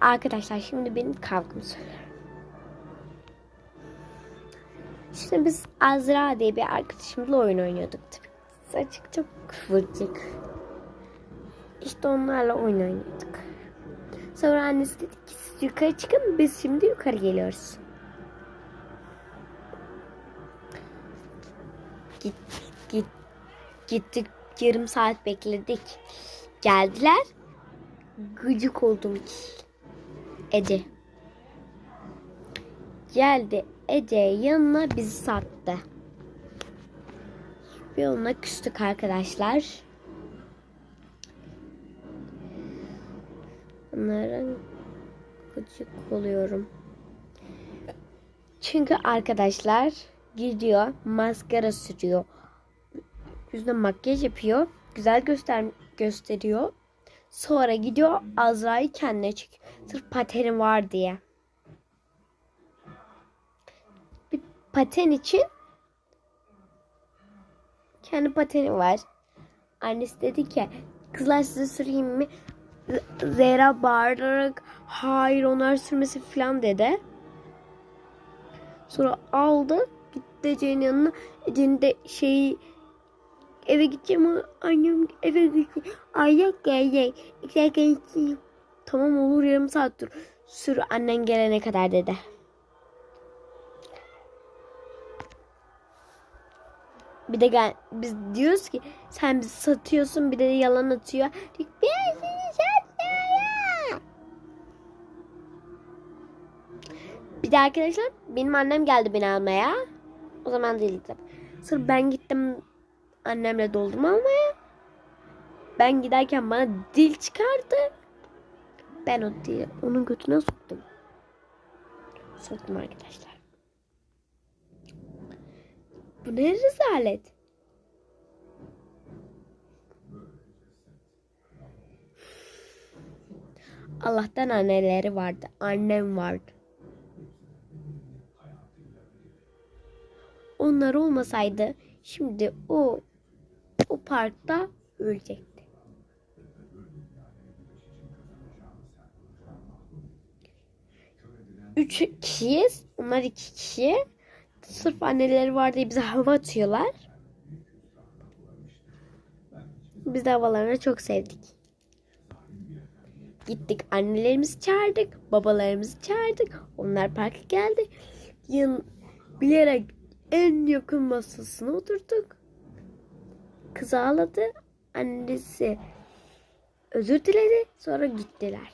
Arkadaşlar şimdi benim kavgamı söylüyorum. Şimdi biz Azra diye bir arkadaşımızla oyun oynuyorduk. Tabii saçık çok kıvırcık. İşte onlarla oyun oynuyorduk. Sonra annesi dedi ki siz yukarı çıkın biz şimdi yukarı geliyoruz. Git, git, gittik yarım saat bekledik. Geldiler. Gıcık oldum ki. Ece. Geldi Ece yanına bizi sattı. Bir ona küstük arkadaşlar. Onların gıcık oluyorum. Çünkü arkadaşlar gidiyor maskara sürüyor. Yüzüne makyaj yapıyor. Güzel göster gösteriyor. Sonra gidiyor Azra'yı kendine çekiyor. Sırf pateni var diye. Bir paten için kendi pateni var. Annesi dedi ki kızlar size süreyim mi? Zehra bağırarak hayır onlar sürmesi falan dedi. Sonra aldı gitti Ece'nin yanına. Ece'nin de şeyi eve gideceğim ama annem eve gidecek. Ay yok gelecek. İçeyim. Tamam olur yarım saat dur. Sür annen gelene kadar dedi. Bir de gel, biz diyoruz ki sen bizi satıyorsun bir de yalan atıyor. Ben seni satmıyorum. Bir de arkadaşlar benim annem geldi beni almaya. O zaman değildi. Sırf ben gittim annemle doldum almaya. Ben giderken bana dil çıkardı. Ben o dili onun götüne soktum. Soktum arkadaşlar. Bu ne rezalet. Allah'tan anneleri vardı. Annem vardı. Onlar olmasaydı şimdi o parkta ölecekti. Üç kişiyiz. Onlar iki kişi. Sırf anneleri var diye bize hava atıyorlar. Biz de havalarını çok sevdik. Gittik annelerimizi çağırdık. Babalarımızı çağırdık. Onlar parka geldi. Yan, bilerek en yakın masasına oturduk. Kız ağladı. Annesi özür diledi. Sonra gittiler.